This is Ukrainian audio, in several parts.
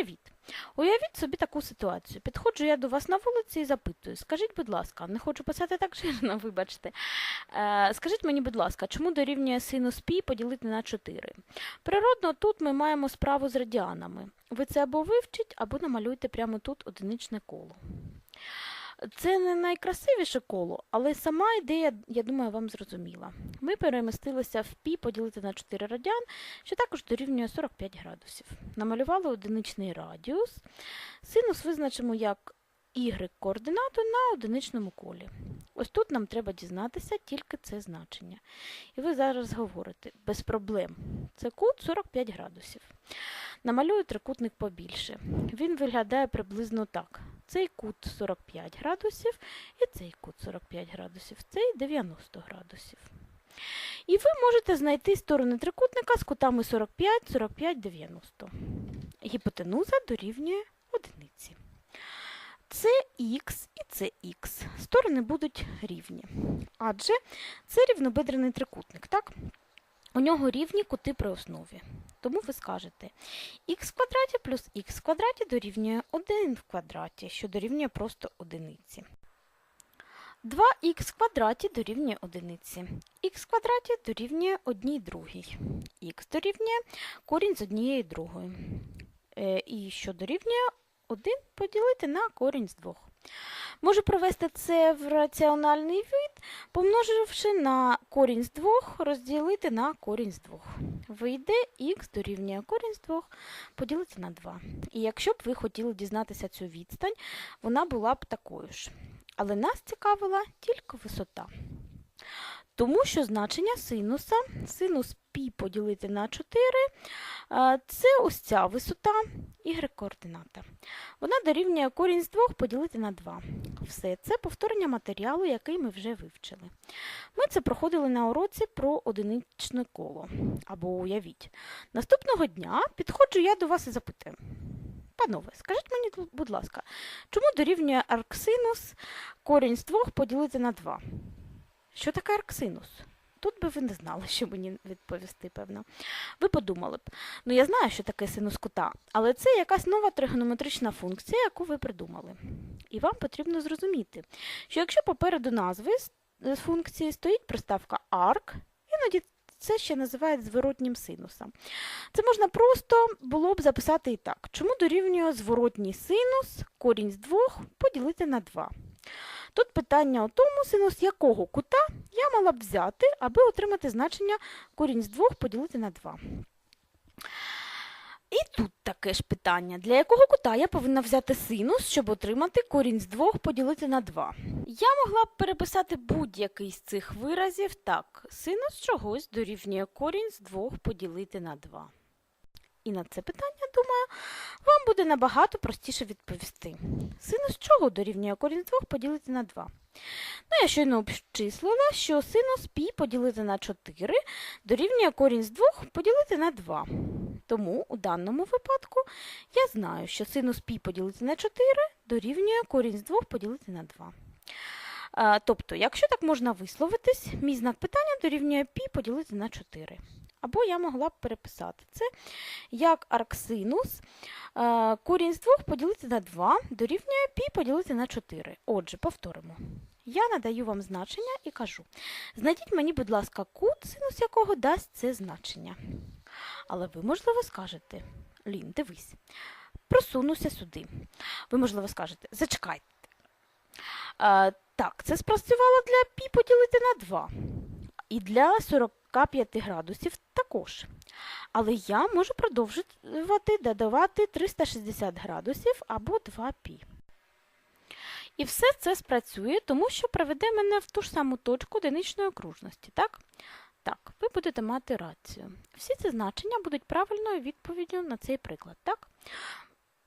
Привіт! Уявіть собі таку ситуацію. Підходжу я до вас на вулиці і запитую, скажіть, будь ласка, не хочу писати так жирно, вибачте. Е, скажіть мені, будь ласка, чому дорівнює синус пі поділити на 4? Природно, тут ми маємо справу з радіанами. Ви це або вивчіть, або намалюйте прямо тут одиничне коло. Це не найкрасивіше коло, але сама ідея, я думаю, вам зрозуміла. Ми перемістилися в пі поділити на 4 радіан, що також дорівнює 45 градусів. Намалювали одиничний радіус. Синус визначимо як y-координату на одиничному колі. Ось тут нам треба дізнатися тільки це значення. І ви зараз говорите, без проблем. Це кут 45 градусів. Намалюю трикутник побільше. Він виглядає приблизно так. Цей кут 45 градусів і цей кут 45 градусів, цей 90 градусів. І ви можете знайти сторони трикутника з кутами 45, 45, 90. Гіпотенуза дорівнює одиниці. Це х і це х. Сторони будуть рівні. Адже це рівнобедрений трикутник, так? У нього рівні кути при основі. Тому ви скажете х в квадраті плюс х в квадраті дорівнює 1 в квадраті, що дорівнює просто одиниці. 2х в квадраті дорівнює одиниці. х в квадраті дорівнює 1 другій. х дорівнює корінь з однієї другої. Е, і що дорівнює 1 поділити на корінь з 2. Можу провести це в раціональний вид, помноживши на корінь з 2, розділити на корінь з 2. Вийде х дорівнює корінь з 2 поділити на 2. І якщо б ви хотіли дізнатися цю відстань, вона була б такою ж. Але нас цікавила тільки висота. Тому що значення синуса, синус π поділити на 4, це ось ця висота y-координата. Вона дорівнює корінь з 2 поділити на 2. Все це повторення матеріалу, який ми вже вивчили. Ми це проходили на уроці про одиничне коло. Або уявіть. Наступного дня підходжу я до вас і запитую. Панове, скажіть мені, будь ласка, чому дорівнює арксинус корінь з 2 поділити на 2? Що таке арксинус? Тут би ви не знали, що мені відповісти, певно. Ви подумали б, ну я знаю, що таке синус кута, але це якась нова тригонометрична функція, яку ви придумали. І вам потрібно зрозуміти, що якщо попереду назви з функції стоїть приставка arc, іноді це ще називають зворотнім синусом. Це можна просто було б записати і так. Чому дорівнює зворотній синус корінь з 2 поділити на 2? Тут питання у тому, синус якого кута я мала б взяти, аби отримати значення корінь з 2 поділити на 2. І тут таке ж питання, для якого кута я повинна взяти синус, щоб отримати корінь з 2 поділити на 2. Я могла б переписати будь-який з цих виразів так. Синус чогось дорівнює корінь з 2 поділити на 2 І на це питання, думаю, вам буде набагато простіше відповісти. Синус чого дорівнює корінь з 2 поділити на 2? Ну, я щойно обчислила, що синус π поділити на 4 дорівнює корінь з 2 поділити на 2. Тому у даному випадку я знаю, що синус π поділити на 4 дорівнює корінь з 2 поділити на 2. А, тобто, якщо так можна висловитись, мій знак питання дорівнює π поділити на 4. Або я могла б переписати це як арксинус е, корінь з 2 поділити на 2 дорівнює π поділити на 4. Отже, повторимо. Я надаю вам значення і кажу, знайдіть мені, будь ласка, кут, синус якого дасть це значення. Але ви, можливо, скажете, Лін, дивись, просунуся сюди. Ви, можливо, скажете, зачекайте. Е, так, це спрацювало для π поділити на 2. І для 45 градусів також. Але я можу продовжувати додавати 360 градусів або 2π. І все це спрацює, тому що приведе мене в ту ж саму точку одиничної окружності, так? Так, ви будете мати рацію. Всі ці значення будуть правильною відповіддю на цей приклад, так?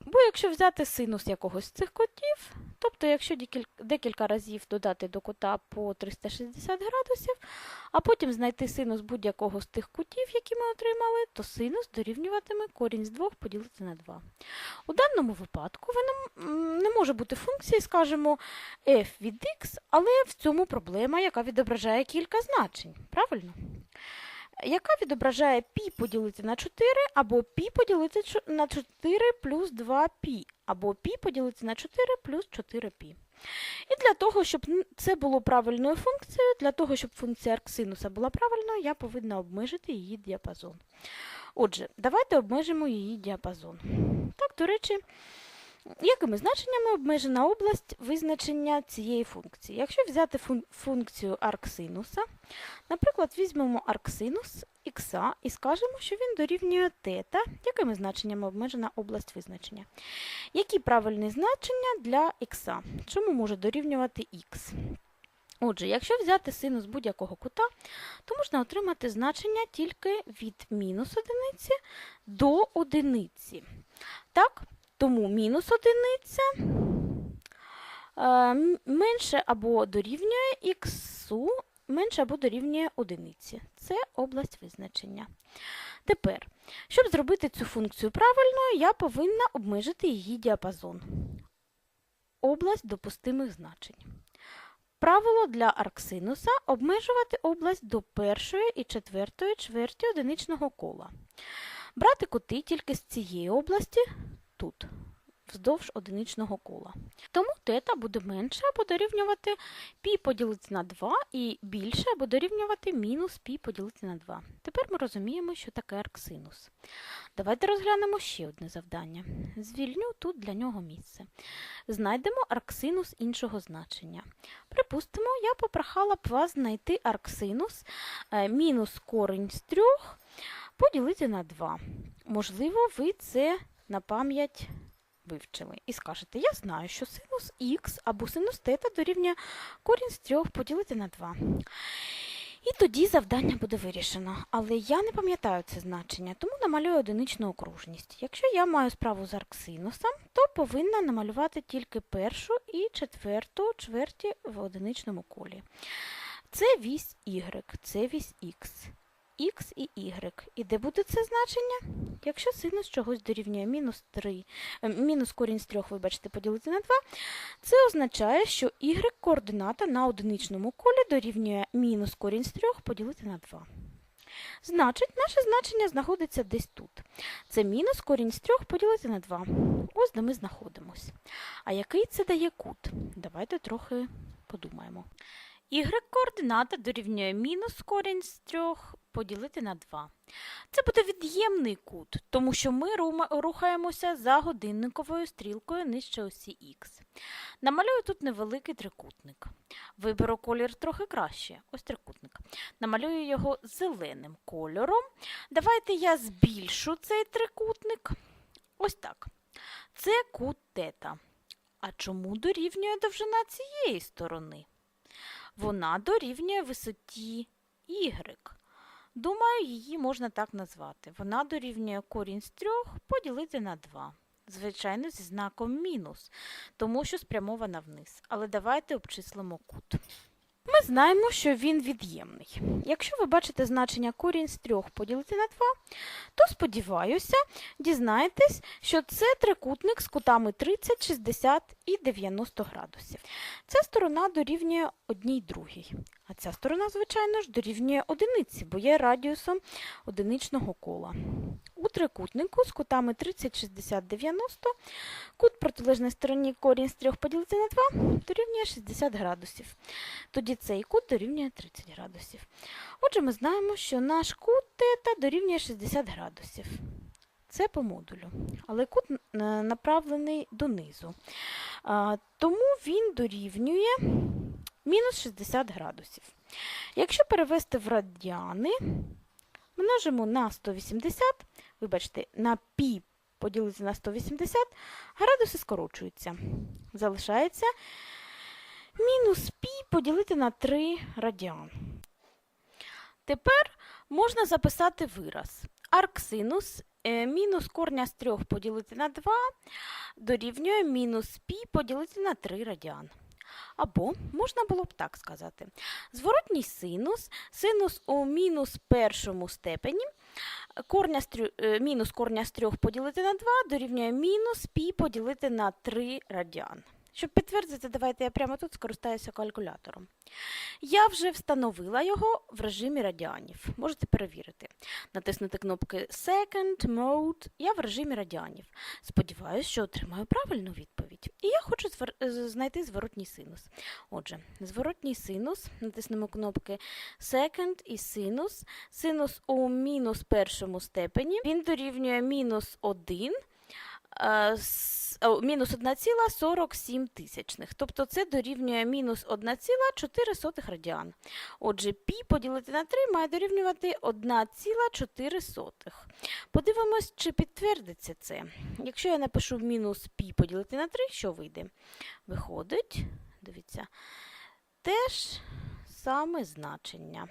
Бо якщо взяти синус якогось з цих котів, тобто якщо декілька разів додати до кота по 360 градусів, а потім знайти синус будь-якого з тих кутів, які ми отримали, то синус дорівнюватиме корінь з 2 поділити на 2. У даному випадку воно не може бути функції, скажімо, f від x, але в цьому проблема, яка відображає кілька значень. Правильно? яка відображає π поділити на 4, або π поділити чо- на 4 плюс 2π, або π поділити на 4 плюс 4π. І для того, щоб н- це було правильною функцією, для того, щоб функція арксинуса була правильною, я повинна обмежити її діапазон. Отже, давайте обмежимо її діапазон. Так, до речі, якими значеннями обмежена область визначення цієї функції? Якщо взяти фун- функцію арксинуса, наприклад, візьмемо арксинус х і скажемо, що він дорівнює тета, якими значеннями обмежена область визначення? Які правильні значення для х? Чому може дорівнювати х? Отже, якщо взяти синус будь-якого кута, то можна отримати значення тільки від мінус одиниці до одиниці. Так, тому мінус одиниця е, менше або дорівнює х, менше або дорівнює одиниці. Це область визначення. Тепер, щоб зробити цю функцію правильною, я повинна обмежити її діапазон. Область допустимих значень. Правило для арксинуса обмежувати область до першої і четвертої чверті одиничного кола. Брати кути тільки з цієї області тут, вздовж одиничного кола. Тому тета буде менше або дорівнювати π поділити на 2 і більше або дорівнювати мінус π поділити на 2. Тепер ми розуміємо, що таке арксинус. Давайте розглянемо ще одне завдання. Звільню тут для нього місце. Знайдемо арксинус іншого значення. Припустимо, я попрохала б вас знайти арксинус е, мінус корінь з 3 поділити на 2. Можливо, ви це на пам'ять вивчили. І скажете, я знаю, що синус х або синус тета дорівнює корінь з 3 поділити на 2. І тоді завдання буде вирішено. Але я не пам'ятаю це значення, тому намалюю одиничну окружність. Якщо я маю справу з арксинусом, то повинна намалювати тільки першу і четверту чверті в одиничному колі. Це вісь y, це вісь x. X і y. І де буде це значення? Якщо синус чогось дорівнює мінус 3, е, мінус корінь з 3, вибачте, поділити на 2, це означає, що y-координата на одиничному колі дорівнює мінус корінь з 3 поділити на 2. Значить, наше значення знаходиться десь тут. Це мінус корінь з 3 поділити на 2. Ось де ми знаходимось. А який це дає кут? Давайте трохи подумаємо. Y-координата дорівнює мінус корінь з 3 поділити на 2. Це буде від'ємний кут, тому що ми рухаємося за годинниковою стрілкою нижче осі Х. Намалюю тут невеликий трикутник. Виберу колір трохи краще. Ось трикутник. Намалюю його зеленим кольором. Давайте я збільшу цей трикутник. Ось так. Це кут тета. А чому дорівнює довжина цієї сторони? Вона дорівнює висоті y. Думаю, її можна так назвати. Вона дорівнює корінь з 3 поділити на 2. Звичайно, зі знаком мінус, тому що спрямована вниз. Але давайте обчислимо кут. Ми знаємо, що він від'ємний. Якщо ви бачите значення корінь з 3 поділити на 2, то сподіваюся, дізнаєтесь, що це трикутник з кутами 30, 60 і 90 градусів. Ця сторона дорівнює одній другій. А ця сторона, звичайно ж, дорівнює одиниці, бо є радіусом одиничного кола. У трикутнику з кутами 30, 60, 90 кут протилежної стороні корінь з 3 поділити на 2 дорівнює 60 градусів. Тоді цей кут дорівнює 30 градусів. Отже, ми знаємо, що наш кут тета дорівнює 60 градусів. Це по модулю. Але кут е, направлений донизу. Тому він дорівнює мінус 60 градусів. Якщо перевести в радіани, множимо на 180, вибачте, на пі поділити на 180, градуси скорочуються. Залишається мінус пі поділити на 3 радіан. Тепер можна записати вираз. Арксинус е, мінус корня з 3 поділити на 2 дорівнює мінус пі поділити на 3 радіан. Або можна було б так сказати. Зворотній синус, синус у мінус першому степені, корня з трю- е, мінус корня з 3 поділити на 2 дорівнює мінус пі поділити на 3 радіан. Щоб підтвердити, давайте я прямо тут скористаюся калькулятором. Я вже встановила його в режимі радіанів. Можете перевірити. Натиснути кнопки Second, Mode. Я в режимі радіанів. Сподіваюсь, що отримаю правильну відповідь. І я хочу знайти зворотній синус. Отже, зворотній синус. Натиснемо кнопки Second і синус. Синус у мінус першому степені. Він дорівнює мінус 1. Е, Мінус 1,47 тисячних. Тобто це дорівнює мінус 1,4 радіан. Отже, пі поділити на 3 має дорівнювати 1,4. Подивимось, чи підтвердиться це. Якщо я напишу мінус пі поділити на 3, що вийде? Виходить, дивіться, теж саме значення.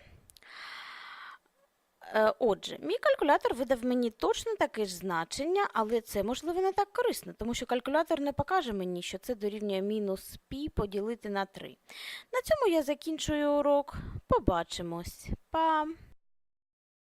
Е, Отже, мій калькулятор видав мені точно таке ж значення, але це, можливо, не так корисно, тому що калькулятор не покаже мені, що це дорівнює мінус пі поділити на 3. На цьому я закінчую урок. Побачимось. Па!